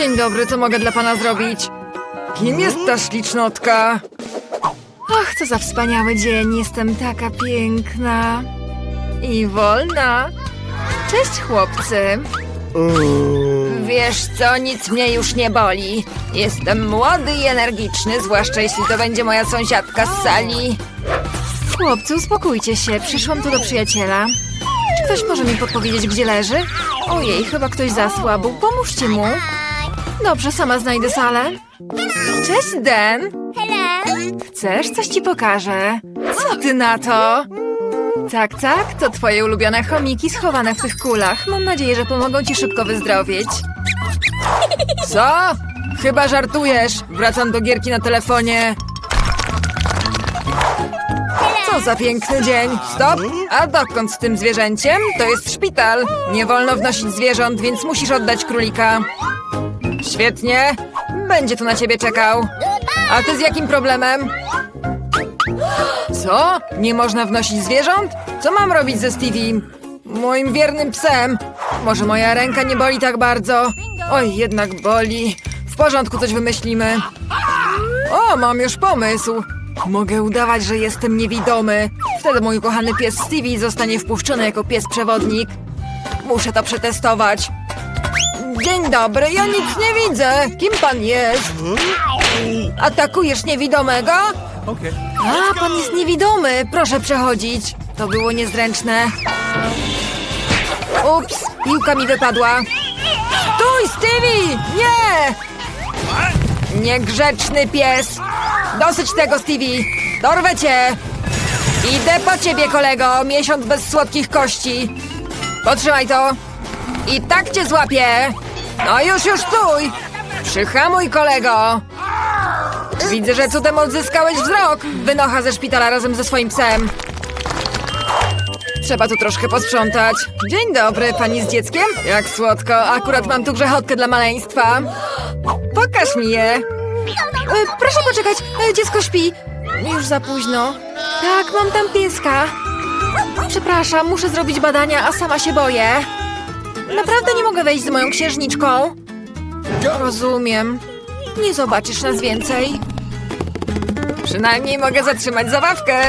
Dzień dobry, co mogę dla pana zrobić? Kim jest ta ślicznotka? Ach, co za wspaniały dzień, jestem taka piękna. I wolna. Cześć, chłopcy. Wiesz co, nic mnie już nie boli. Jestem młody i energiczny, zwłaszcza jeśli to będzie moja sąsiadka z sali. Chłopcy, uspokójcie się, przyszłam tu do przyjaciela. Czy ktoś może mi podpowiedzieć, gdzie leży? Ojej, chyba ktoś zasłabł. Pomóżcie mu. Dobrze, sama znajdę salę. Cześć, Dan. Chcesz? Coś ci pokażę. Co ty na to? Tak, tak, to twoje ulubione chomiki schowane w tych kulach. Mam nadzieję, że pomogą ci szybko wyzdrowieć. Co? Chyba żartujesz. Wracam do gierki na telefonie. Co za piękny dzień. Stop! A dokąd z tym zwierzęciem? To jest szpital. Nie wolno wnosić zwierząt, więc musisz oddać królika. Świetnie. Będzie tu na ciebie czekał. A ty z jakim problemem? Co? Nie można wnosić zwierząt? Co mam robić ze Stevie? Moim wiernym psem. Może moja ręka nie boli tak bardzo? Oj, jednak boli. W porządku, coś wymyślimy. O, mam już pomysł. Mogę udawać, że jestem niewidomy. Wtedy mój kochany pies Stevie zostanie wpuszczony jako pies przewodnik. Muszę to przetestować. Dzień dobry, ja nic nie widzę. Kim pan jest? Atakujesz niewidomego? A, pan jest niewidomy. Proszę przechodzić. To było niezręczne. Ups, piłka mi wypadła. Stój, Stevie! Nie! Niegrzeczny pies. Dosyć tego, Stevie. Dorwę cię. Idę po ciebie, kolego. Miesiąc bez słodkich kości. Potrzymaj to. I tak cię złapię. No już, już stój. Przyhamuj, kolego. Widzę, że cudem odzyskałeś wzrok. Wynocha ze szpitala razem ze swoim psem. Trzeba tu troszkę posprzątać. Dzień dobry, pani z dzieckiem? Jak słodko. Akurat mam tu grzechotkę dla maleństwa. Pokaż mi je. E, proszę poczekać, e, dziecko śpi. Już za późno. Tak, mam tam pieska. Przepraszam, muszę zrobić badania, a sama się boję. Naprawdę nie mogę wejść z moją księżniczką. Rozumiem. Nie zobaczysz nas więcej. Przynajmniej mogę zatrzymać zabawkę.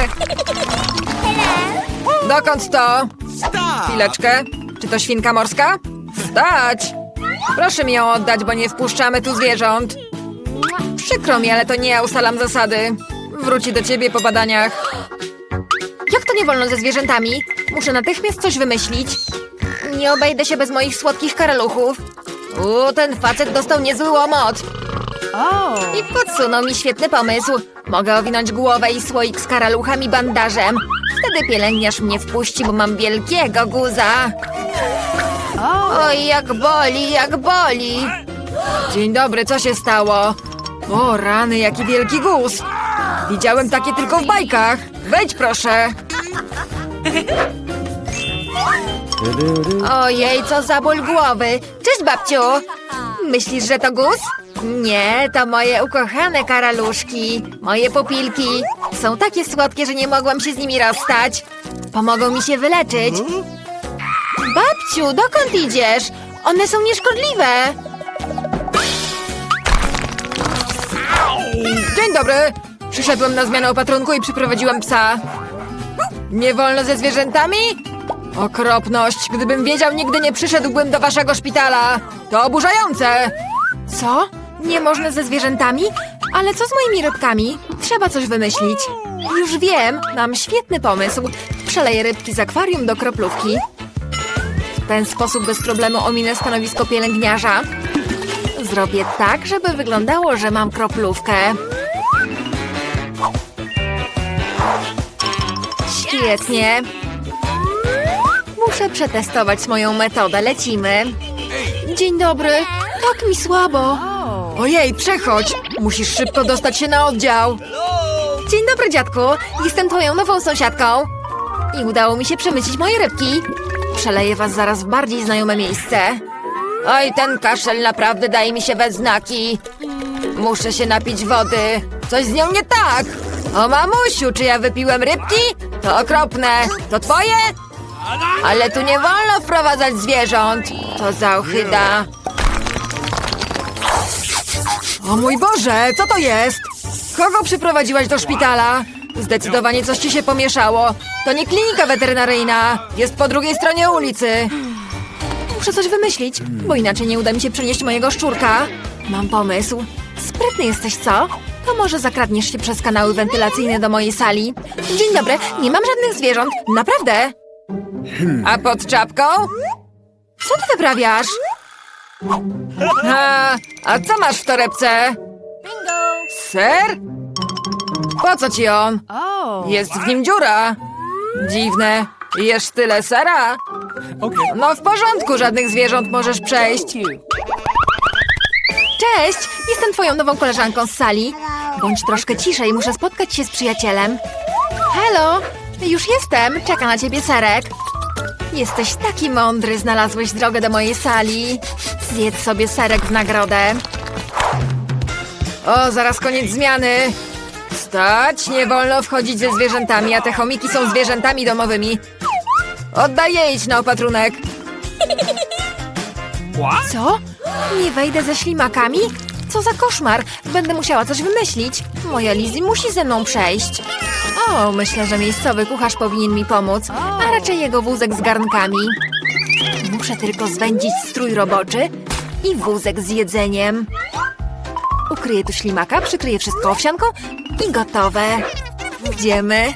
Dokąd to? Chwileczkę. Czy to świnka morska? Stać! Proszę mi ją oddać, bo nie wpuszczamy tu zwierząt. Przykro mi, ale to nie ja ustalam zasady. Wróci do ciebie po badaniach. Jak to nie wolno ze zwierzętami? Muszę natychmiast coś wymyślić. Nie obejdę się bez moich słodkich karaluchów. U, ten facet dostał niezły łomot. I podsunął mi świetny pomysł. Mogę owinąć głowę i słoik z karaluchami bandażem. Wtedy pielęgniarz mnie wpuści, bo mam wielkiego guza. Oj, jak boli, jak boli. Dzień dobry, co się stało? O, rany, jaki wielki guz. Widziałem takie tylko w bajkach. Wejdź proszę. Ojej, co za ból głowy. Cześć, babciu. Myślisz, że to guz? Nie, to moje ukochane karaluszki. Moje pupilki. Są takie słodkie, że nie mogłam się z nimi rozstać. Pomogą mi się wyleczyć. Babciu, dokąd idziesz? One są nieszkodliwe. Dzień dobry. Przyszedłem na zmianę opatrunku i przyprowadziłem psa. Nie wolno ze zwierzętami? Okropność! Gdybym wiedział, nigdy nie przyszedłbym do waszego szpitala! To oburzające! Co? Nie można ze zwierzętami? Ale co z moimi rybkami? Trzeba coś wymyślić. Już wiem, mam świetny pomysł. Przeleję rybki z akwarium do kroplówki. W ten sposób bez problemu ominę stanowisko pielęgniarza. Zrobię tak, żeby wyglądało, że mam kroplówkę. Świetnie. Muszę przetestować moją metodę. Lecimy. Dzień dobry. Tak mi słabo. Ojej, przechodź. Musisz szybko dostać się na oddział. Dzień dobry, dziadku. Jestem twoją nową sąsiadką. I udało mi się przemycić moje rybki. Przeleję was zaraz w bardziej znajome miejsce. Oj, ten kaszel naprawdę daje mi się we znaki. Muszę się napić wody. Coś z nią nie tak. O mamusiu, czy ja wypiłem rybki? To okropne. To twoje? Ale tu nie wolno wprowadzać zwierząt. To za ochyda. O mój Boże, co to jest? Kogo przyprowadziłaś do szpitala? Zdecydowanie coś ci się pomieszało. To nie klinika weterynaryjna. Jest po drugiej stronie ulicy. Muszę coś wymyślić, bo inaczej nie uda mi się przenieść mojego szczurka. Mam pomysł. Sprytny jesteś, co? To może zakradniesz się przez kanały wentylacyjne do mojej sali? Dzień dobry, nie mam żadnych zwierząt. Naprawdę. A pod czapką? Co ty wyprawiasz? A, a co masz w torebce? Ser? Po co ci on? Jest w nim dziura. Dziwne. Jesz tyle sera? No w porządku, żadnych zwierząt możesz przejść. Cześć, jestem twoją nową koleżanką z sali. Bądź troszkę ciszej, muszę spotkać się z przyjacielem. Halo, już jestem, czeka na ciebie serek. Jesteś taki mądry, znalazłeś drogę do mojej sali. Zjedz sobie serek w nagrodę. O, zaraz koniec zmiany. Stać, nie wolno wchodzić ze zwierzętami, a te chomiki są zwierzętami domowymi. Oddaję idź na opatrunek. Co? Nie wejdę ze ślimakami? Co za koszmar! Będę musiała coś wymyślić. Moja Lizzie musi ze mną przejść. O, myślę, że miejscowy kucharz powinien mi pomóc, a raczej jego wózek z garnkami. Muszę tylko zwędzić strój roboczy i wózek z jedzeniem. Ukryję tu ślimaka, przykryję wszystko owsianką i gotowe. Idziemy.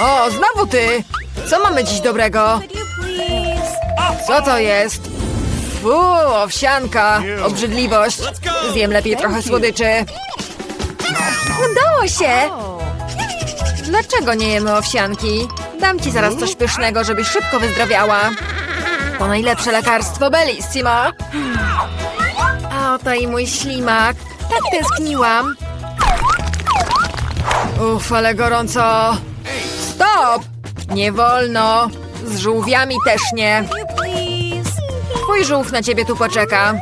O, znowu ty! Co mamy dziś dobrego? Co to jest? Fu, owsianka, obrzydliwość. Zjem lepiej trochę słodyczy. Udało się! Dlaczego nie jemy owsianki? Dam ci zaraz coś pysznego, żebyś szybko wyzdrowiała. To najlepsze lekarstwo Bellissimo. A oto i mój ślimak. Tak tęskniłam. Uff, ale gorąco. Stop! Nie wolno. Z żółwiami też nie. Twój żółw na ciebie tu poczeka.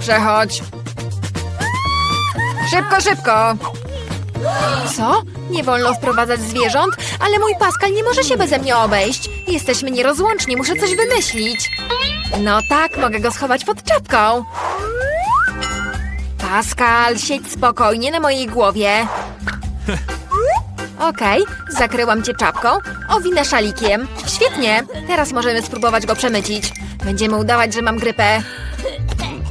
Przechodź. Szybko, szybko. Co? Nie wolno wprowadzać zwierząt? Ale mój Pascal nie może się beze mnie obejść. Jesteśmy nierozłączni, muszę coś wymyślić. No tak, mogę go schować pod czapką. Pascal, siedź spokojnie na mojej głowie. Okej, zakryłam cię czapką, owinę szalikiem. Świetnie, teraz możemy spróbować go przemycić. Będziemy udawać, że mam grypę.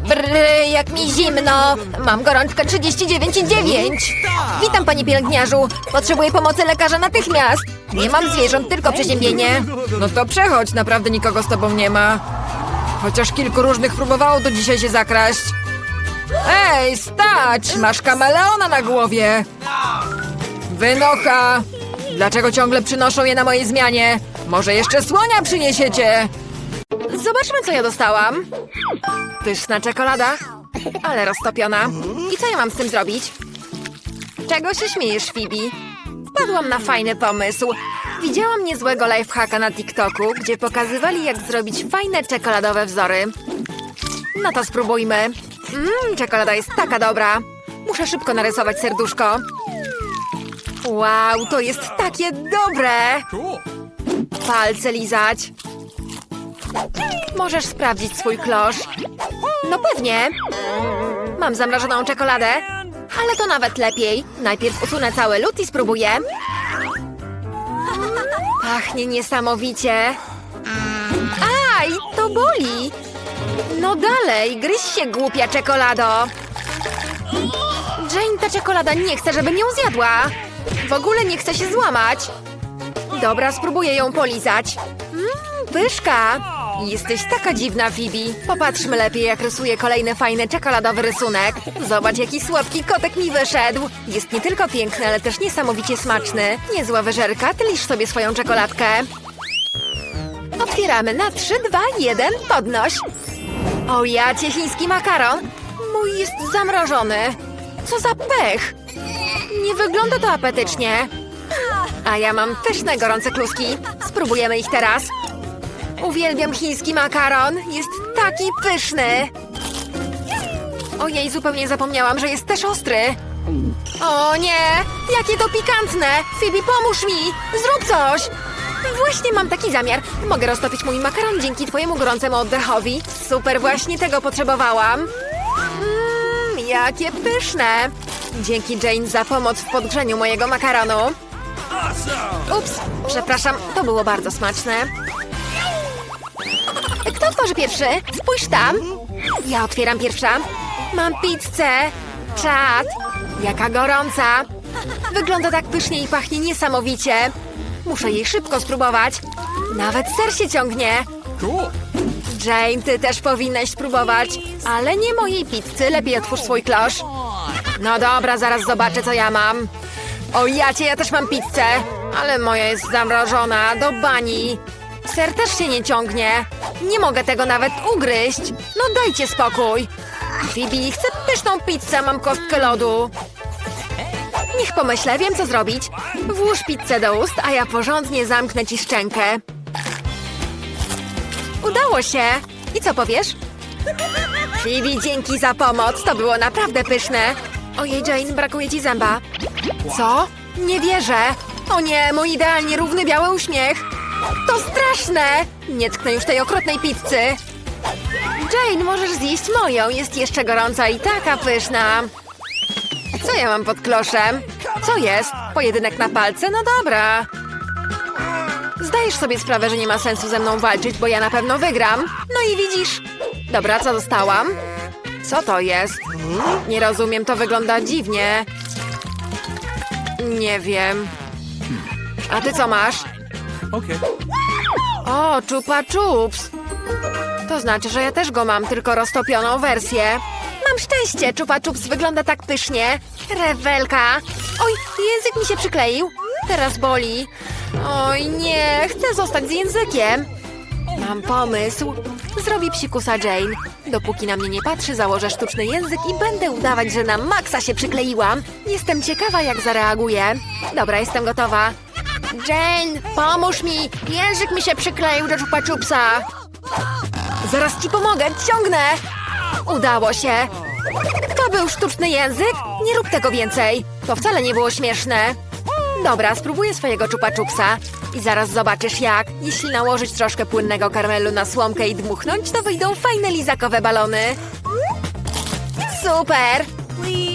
Brr, jak mi zimno. Mam gorączkę 39,9. Witam, panie pielęgniarzu. Potrzebuję pomocy lekarza natychmiast. Nie mam zwierząt, tylko przeziębienie. No to przechodź, naprawdę nikogo z tobą nie ma. Chociaż kilku różnych próbowało do dzisiaj się zakraść. Ej, stać! Masz kameleona na głowie. Wynocha! Dlaczego ciągle przynoszą je na mojej zmianie? Może jeszcze słonia przyniesiecie? Zobaczmy, co ja dostałam. Pyszna czekolada, ale roztopiona. I co ja mam z tym zrobić? Czego się śmiejesz, Phoebe? Wpadłam na fajny pomysł. Widziałam niezłego lifehacka na TikToku, gdzie pokazywali, jak zrobić fajne czekoladowe wzory. No to spróbujmy. Mmm, czekolada jest taka dobra. Muszę szybko narysować serduszko. Wow, to jest takie dobre! Palce lizać. Możesz sprawdzić swój klosz. No pewnie. Mam zamrożoną czekoladę, ale to nawet lepiej. Najpierw usunę cały lód i spróbuję. Pachnie niesamowicie. Aj, to boli. No dalej, gryź się, głupia czekolado. Jane, ta czekolada nie chce, żebym ją zjadła. W ogóle nie chce się złamać. Dobra, spróbuję ją polizać. Mmm, pyszka. Jesteś taka dziwna, Phoebe. Popatrzmy lepiej, jak rysuje kolejny fajny czekoladowy rysunek. Zobacz, jaki słodki kotek mi wyszedł. Jest nie tylko piękny, ale też niesamowicie smaczny. Niezła wyżerka, ty lisz sobie swoją czekoladkę. Otwieramy na 3, 2, 1, podnoś. O ja cię chiński makaron. Mój jest zamrożony. Co za pech. Nie wygląda to apetycznie. A ja mam pyszne, gorące kluski. Spróbujemy ich teraz. Uwielbiam chiński makaron. Jest taki pyszny. Ojej, zupełnie zapomniałam, że jest też ostry. O nie! Jakie to pikantne! Phoebe, pomóż mi! Zrób coś! Właśnie mam taki zamiar. Mogę roztopić mój makaron dzięki twojemu gorącemu oddechowi. Super, właśnie tego potrzebowałam. Mmm, jakie pyszne! Dzięki Jane za pomoc w podgrzeniu mojego makaronu. Ups, przepraszam, to było bardzo smaczne. Kto otworzy pierwszy? Spójrz tam. Ja otwieram pierwsza. Mam pizzę. Czad. Jaka gorąca. Wygląda tak pysznie i pachnie niesamowicie. Muszę jej szybko spróbować. Nawet ser się ciągnie. Jane, ty też powinnaś spróbować. Ale nie mojej pizzy, lepiej otwórz swój klosz. No dobra, zaraz zobaczę, co ja mam. O jacie, ja też mam pizzę. Ale moja jest zamrożona, do bani. Ser też się nie ciągnie. Nie mogę tego nawet ugryźć. No dajcie spokój. Phoebe, chcę pyszną pizzę, mam kostkę lodu. Niech pomyślę, wiem co zrobić. Włóż pizzę do ust, a ja porządnie zamknę ci szczękę. Udało się. I co powiesz? Phoebe, dzięki za pomoc. To było naprawdę pyszne. Ojej, Jane, brakuje ci zęba. Co? Nie wierzę. O nie, mój idealnie równy biały uśmiech. To straszne. Nie tknę już tej okropnej pizzy. Jane, możesz zjeść moją. Jest jeszcze gorąca i taka pyszna. Co ja mam pod kloszem? Co jest? Pojedynek na palce? No dobra. Zdajesz sobie sprawę, że nie ma sensu ze mną walczyć, bo ja na pewno wygram. No i widzisz. Dobra, co dostałam? Co to jest? Nie rozumiem, to wygląda dziwnie. Nie wiem. A ty co masz? Okay. O, czupa czups. To znaczy, że ja też go mam, tylko roztopioną wersję. Mam szczęście, czupa czups wygląda tak pysznie. Rewelka. Oj, język mi się przykleił. Teraz boli. Oj, nie, chcę zostać z językiem. Mam pomysł. Zrobi psikusa Jane. Dopóki na mnie nie patrzy, założę sztuczny język i będę udawać, że na maksa się przykleiłam. Jestem ciekawa, jak zareaguje. Dobra, jestem gotowa. Jane, pomóż mi! Język mi się przykleił do czupa. Zaraz ci pomogę, ciągnę! Udało się. To był sztuczny język? Nie rób tego więcej. To wcale nie było śmieszne. Dobra, spróbuję swojego czupa. I zaraz zobaczysz jak. Jeśli nałożyć troszkę płynnego karmelu na słomkę i dmuchnąć, to wyjdą fajne lizakowe balony. Super!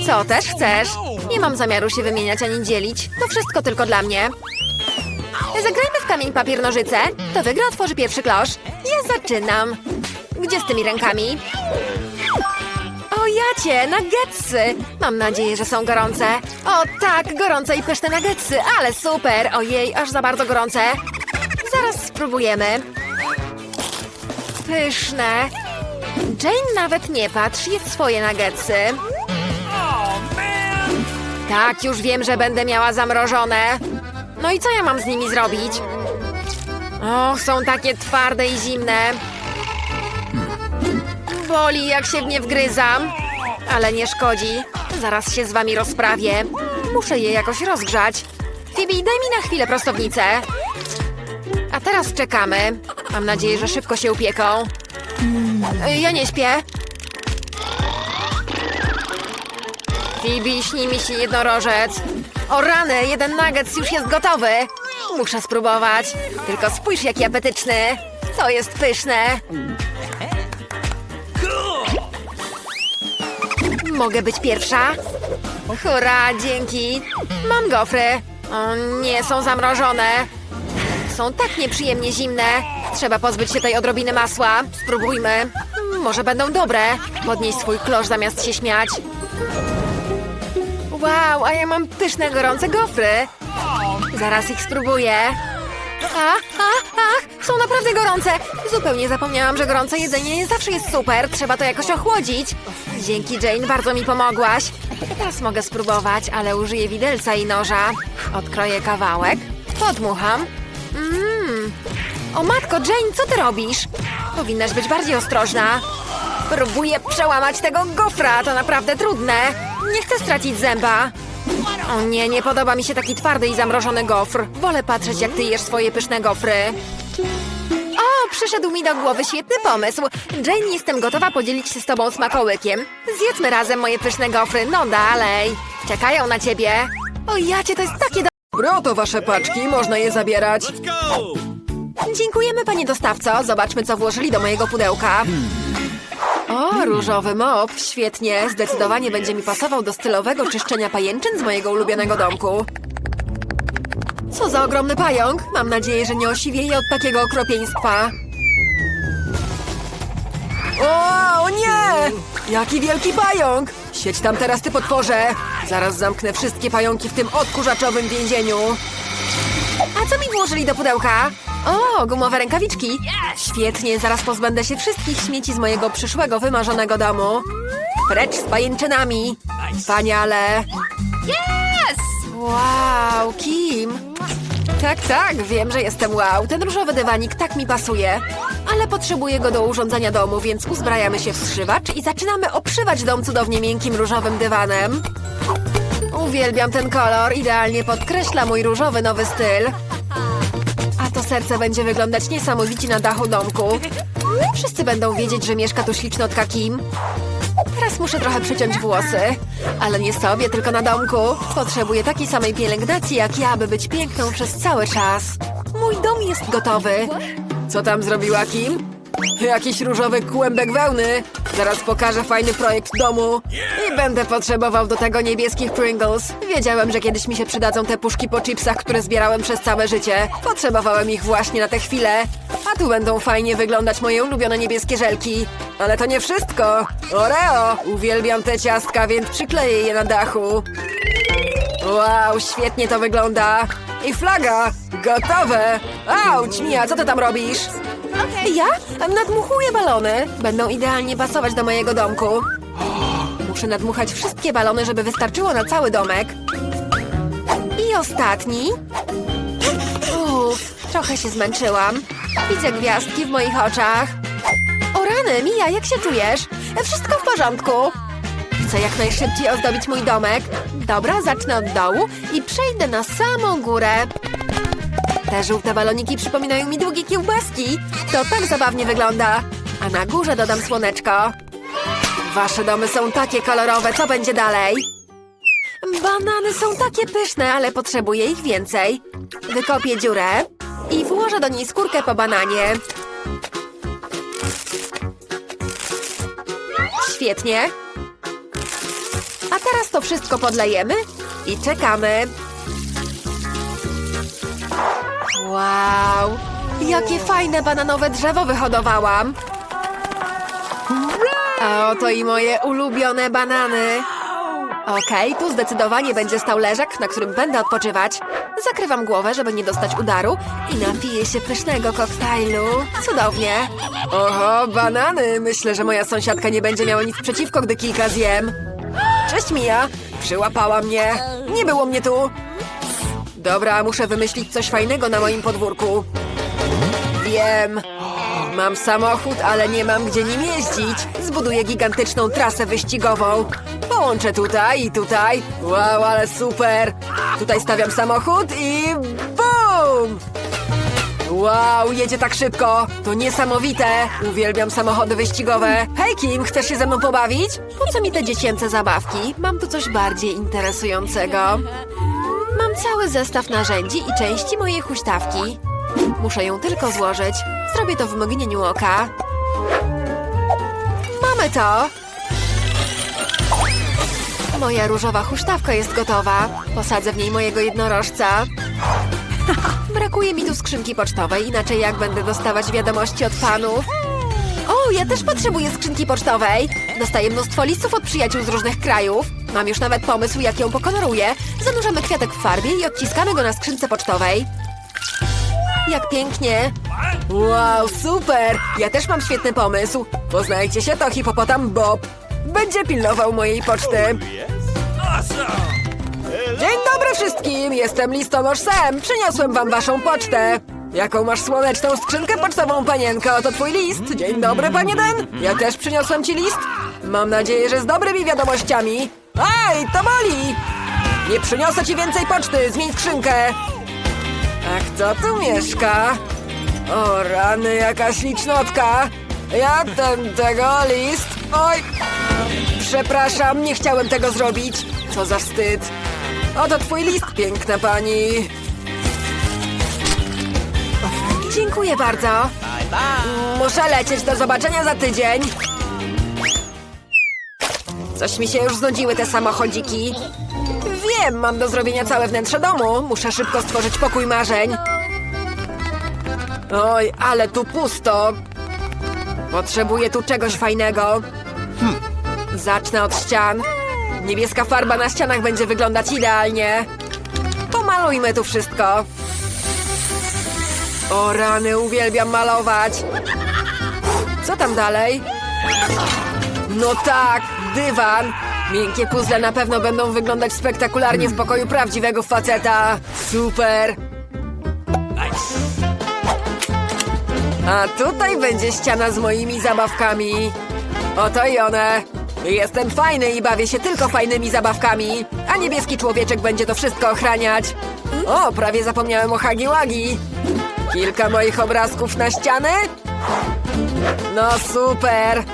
Co też chcesz? Nie mam zamiaru się wymieniać ani dzielić. To wszystko tylko dla mnie. Zagrajmy w kamień, papier, nożyce. To wygra otworzy pierwszy klosz. Ja zaczynam. Gdzie z tymi rękami? O jacie, nuggetsy! Mam nadzieję, że są gorące. O tak, gorące i pyszne nuggetsy, ale super! Ojej, aż za bardzo gorące. Zaraz spróbujemy. Pyszne. Jane nawet nie patrz, jest swoje nuggetsy. Tak, już wiem, że będę miała zamrożone. No i co ja mam z nimi zrobić? Och, są takie twarde i zimne. Boli, jak się w nie wgryzam. Ale nie szkodzi. Zaraz się z wami rozprawię. Muszę je jakoś rozgrzać. Phoebe, daj mi na chwilę prostownicę. A teraz czekamy. Mam nadzieję, że szybko się upieką. Ja nie śpię. Phoebe, śni mi się jednorożec. O rany, jeden nuggets już jest gotowy. Muszę spróbować. Tylko spójrz, jaki apetyczny. To jest pyszne. Mogę być pierwsza? Hurra, dzięki. Mam gofry. O nie, są zamrożone. Są tak nieprzyjemnie zimne. Trzeba pozbyć się tej odrobiny masła. Spróbujmy. Może będą dobre. Podnieś swój klosz zamiast się śmiać. Wow, a ja mam pyszne, gorące gofry. Zaraz ich spróbuję. A, a, ach, są naprawdę gorące. Zupełnie zapomniałam, że gorące jedzenie nie zawsze jest super. Trzeba to jakoś ochłodzić. Dzięki, Jane, bardzo mi pomogłaś. Teraz mogę spróbować, ale użyję widelca i noża. Odkroję kawałek, podmucham. Mmm. O matko, Jane, co ty robisz? Powinnaś być bardziej ostrożna. Próbuję przełamać tego gofra, to naprawdę trudne. Nie chcę stracić zęba. O nie, nie podoba mi się taki twardy i zamrożony gofr. Wolę patrzeć, jak ty jesz swoje pyszne gofry. O, przyszedł mi do głowy świetny pomysł. Jane, jestem gotowa podzielić się z tobą smakołykiem. Zjedzmy razem moje pyszne gofry, no dalej. Czekają na ciebie. O jacie, to jest takie dobre. Oto wasze paczki, można je zabierać. Let's go! Dziękujemy, panie dostawco. Zobaczmy, co włożyli do mojego pudełka. O, różowy mop, świetnie. Zdecydowanie będzie mi pasował do stylowego czyszczenia pajęczyn z mojego ulubionego domku. Co za ogromny pająk! Mam nadzieję, że nie osiwieje od takiego okropieństwa. O nie! Jaki wielki pająk! Siedź tam teraz, ty potworze! Zaraz zamknę wszystkie pająki w tym odkurzaczowym więzieniu. A co mi włożyli do pudełka? O, gumowe rękawiczki. Świetnie, zaraz pozbędę się wszystkich śmieci z mojego przyszłego, wymarzonego domu. Precz z pajęczynami. Wspaniale. Yes! Wow, Kim. Tak, tak, wiem, że jestem wow. Ten różowy dywanik tak mi pasuje. Ale potrzebuję go do urządzenia domu, więc uzbrajamy się w zszywacz i zaczynamy obszywać dom cudownie miękkim różowym dywanem. Uwielbiam ten kolor, idealnie podkreśla mój różowy nowy styl. Serce będzie wyglądać niesamowicie na dachu domku. Wszyscy będą wiedzieć, że mieszka tu ślicznotka Kim. Teraz muszę trochę przyciąć włosy. Ale nie sobie, tylko na domku. Potrzebuję takiej samej pielęgnacji jak ja, by być piękną przez cały czas. Mój dom jest gotowy. Co tam zrobiła Kim? Jakiś różowy kłębek wełny. Zaraz pokażę fajny projekt domu. I będę potrzebował do tego niebieskich Pringles. Wiedziałem, że kiedyś mi się przydadzą te puszki po chipsach, które zbierałem przez całe życie. Potrzebowałem ich właśnie na tę chwilę. A tu będą fajnie wyglądać moje ulubione niebieskie żelki. Ale to nie wszystko. Oreo! Uwielbiam te ciastka, więc przykleję je na dachu. Wow, świetnie to wygląda. I flaga! Gotowe! Auć, Mia, co ty tam robisz? Ja? Nadmuchuję balony. Będą idealnie pasować do mojego domku. Muszę nadmuchać wszystkie balony, żeby wystarczyło na cały domek. I ostatni. Uff, trochę się zmęczyłam. Widzę gwiazdki w moich oczach. O rany, Mija, jak się czujesz? Wszystko w porządku. Chcę jak najszybciej ozdobić mój domek. Dobra, zacznę od dołu i przejdę na samą górę. Te żółte baloniki przypominają mi długie kiełbaski. To tak zabawnie wygląda. A na górze dodam słoneczko. Wasze domy są takie kolorowe, co będzie dalej? Banany są takie pyszne, ale potrzebuję ich więcej. Wykopię dziurę i włożę do niej skórkę po bananie. Świetnie. A teraz to wszystko podlejemy i czekamy. Wow! Jakie fajne bananowe drzewo wyhodowałam! A oto i moje ulubione banany. Okej, tu zdecydowanie będzie stał leżak, na którym będę odpoczywać. Zakrywam głowę, żeby nie dostać udaru i napiję się pysznego koktajlu. Cudownie. Oho, banany! Myślę, że moja sąsiadka nie będzie miała nic przeciwko, gdy kilka zjem. Cześć, Mija! Przyłapała mnie. Nie było mnie tu. Dobra, muszę wymyślić coś fajnego na moim podwórku. Wiem. Mam samochód, ale nie mam gdzie nim jeździć. Zbuduję gigantyczną trasę wyścigową. Połączę tutaj i tutaj. Wow, ale super. Tutaj stawiam samochód i BUM! Wow, jedzie tak szybko. To niesamowite. Uwielbiam samochody wyścigowe. Hej Kim, chcesz się ze mną pobawić? Po co mi te dziecięce zabawki? Mam tu coś bardziej interesującego. Mam cały zestaw narzędzi i części mojej huśtawki. Muszę ją tylko złożyć. Zrobię to w mgnieniu oka. Mamy to! Moja różowa huśtawka jest gotowa. Posadzę w niej mojego jednorożca. Brakuje mi tu skrzynki pocztowej, inaczej jak będę dostawać wiadomości od fanów? O, ja też potrzebuję skrzynki pocztowej. Dostaję mnóstwo listów od przyjaciół z różnych krajów. Mam już nawet pomysł, jak ją pokoloruję. Zanurzamy kwiatek w farbie i odciskamy go na skrzynce pocztowej. Jak pięknie. Wow, super! Ja też mam świetny pomysł. Poznajcie się, to hipopotam Bob. Będzie pilnował mojej poczty. Dzień dobry wszystkim! Jestem listonosz Sam. Przyniosłem wam waszą pocztę. Jaką masz słoneczną skrzynkę pocztową, panienko? Oto twój list. Dzień dobry, panie Den. Ja też przyniosłem ci list. Mam nadzieję, że z dobrymi wiadomościami. Aj, to boli! Nie przyniosę ci więcej poczty. Zmień skrzynkę. A kto tu mieszka? O rany, jaka ślicznotka! Ja ten, tego, list... Oj! Przepraszam, nie chciałem tego zrobić. Co za wstyd. Oto twój list, piękna pani. Dziękuję bardzo. Muszę lecieć, do zobaczenia za tydzień. Coś mi się już znudziły te samochodziki. Wiem, mam do zrobienia całe wnętrze domu. Muszę szybko stworzyć pokój marzeń. Oj, ale tu pusto. Potrzebuję tu czegoś fajnego. Zacznę od ścian. Niebieska farba na ścianach będzie wyglądać idealnie. Pomalujmy tu wszystko. O rany, uwielbiam malować. Co tam dalej? No tak, dywan. Miękkie puzzle na pewno będą wyglądać spektakularnie w pokoju prawdziwego faceta. Super. A tutaj będzie ściana z moimi zabawkami. Oto i one. Jestem fajny i bawię się tylko fajnymi zabawkami, a niebieski człowieczek będzie to wszystko ochraniać. O, prawie zapomniałem o Hagi Wagi. Kilka moich obrazków na ściany? No super.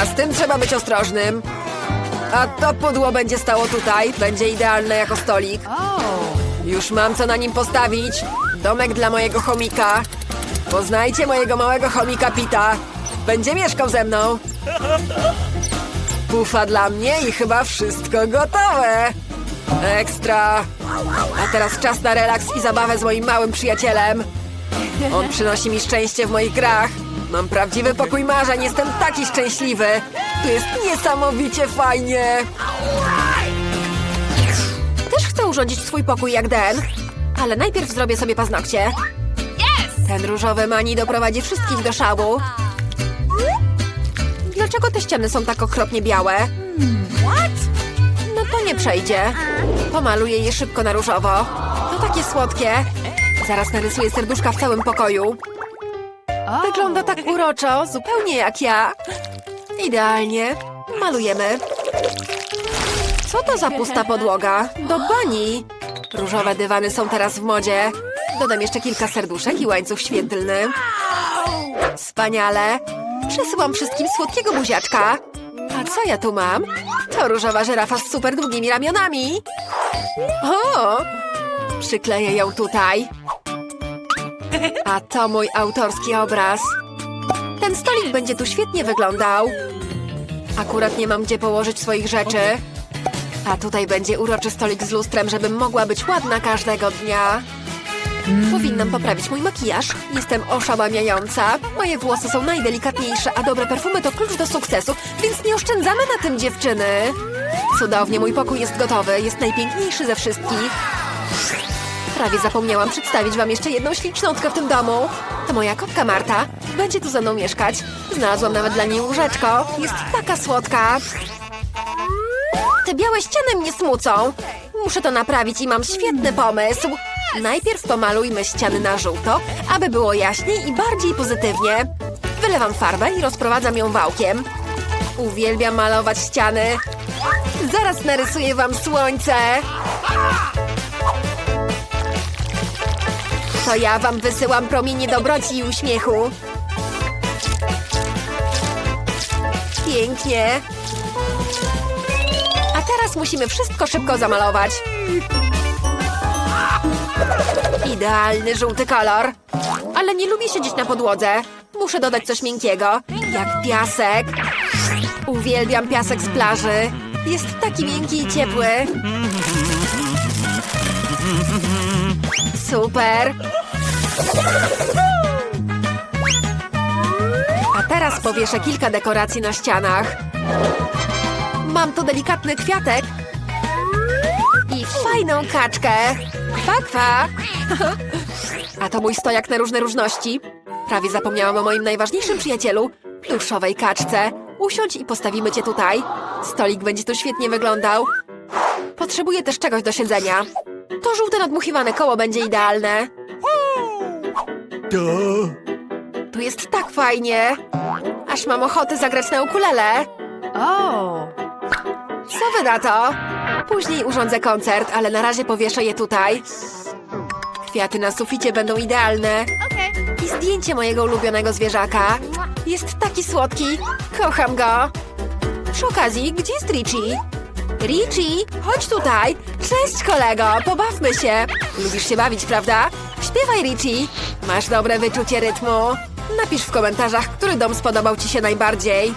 A z tym trzeba być ostrożnym. A to pudło będzie stało tutaj. Będzie idealne jako stolik. Już mam co na nim postawić. Domek dla mojego chomika. Poznajcie mojego małego chomika Pita. Będzie mieszkał ze mną. Pufa dla mnie i chyba wszystko gotowe. Ekstra. A teraz czas na relaks i zabawę z moim małym przyjacielem. On przynosi mi szczęście w moich grach. Mam prawdziwy pokój marzeń, jestem taki szczęśliwy. Tu jest niesamowicie fajnie. Też chcę urządzić swój pokój jak Den, ale najpierw zrobię sobie paznokcie. Ten różowy mani doprowadzi wszystkich do szału. Dlaczego te ściany są tak okropnie białe? No to nie przejdzie. Pomaluję je szybko na różowo. To takie słodkie. Zaraz narysuję serduszka w całym pokoju. Wygląda tak uroczo, zupełnie jak ja. Idealnie. Malujemy. Co to za pusta podłoga? Do bani. Różowe dywany są teraz w modzie. Dodam jeszcze kilka serduszek i łańcuch świetlny. Wspaniale. Przesyłam wszystkim słodkiego buziaczka. A co ja tu mam? To różowa żyrafa z super długimi ramionami. O! Przykleję ją tutaj. A to mój autorski obraz. Ten stolik będzie tu świetnie wyglądał. Akurat nie mam gdzie położyć swoich rzeczy. A tutaj będzie uroczy stolik z lustrem, żebym mogła być ładna każdego dnia. Powinnam poprawić mój makijaż. Jestem oszałamiająca. Moje włosy są najdelikatniejsze, a dobre perfumy to klucz do sukcesu, więc nie oszczędzamy na tym dziewczyny. Cudownie, mój pokój jest gotowy. Jest najpiękniejszy ze wszystkich. Prawie zapomniałam przedstawić wam jeszcze jedną ślicznotkę w tym domu. To moja kotka Marta. Będzie tu ze mną mieszkać. Znalazłam nawet dla niej łóżeczko. Jest taka słodka. Te białe ściany mnie smucą. Muszę to naprawić i mam świetny pomysł. Najpierw pomalujmy ściany na żółto, aby było jaśniej i bardziej pozytywnie. Wylewam farbę i rozprowadzam ją wałkiem. Uwielbiam malować ściany. Zaraz narysuję wam słońce. To ja wam wysyłam promienie dobroci i uśmiechu. Pięknie. A teraz musimy wszystko szybko zamalować. Idealny żółty kolor. Ale nie lubię siedzieć na podłodze. Muszę dodać coś miękkiego, jak piasek. Uwielbiam piasek z plaży. Jest taki miękki i ciepły. Super. A teraz powieszę kilka dekoracji na ścianach. Mam tu delikatny kwiatek i fajną kaczkę. Kwa, kwa. A to mój stojak na różne różności. Prawie zapomniałam o moim najważniejszym przyjacielu, pluszowej kaczce. Usiądź i postawimy cię tutaj. Stolik będzie tu świetnie wyglądał. Potrzebuję też czegoś do siedzenia. To żółte nadmuchiwane koło będzie idealne. Tu jest tak fajnie. Aż mam ochotę zagrać na ukulele. Oh. Co wy na to? Później urządzę koncert, ale na razie powieszę je tutaj. Kwiaty na suficie będą idealne. I zdjęcie mojego ulubionego zwierzaka. Jest taki słodki. Kocham go. Przy okazji, gdzie jest Richie? Richie, chodź tutaj. Cześć, kolego, pobawmy się. Lubisz się bawić, prawda? Śpiewaj, Richie. Masz dobre wyczucie rytmu. Napisz w komentarzach, który dom spodobał Ci się najbardziej.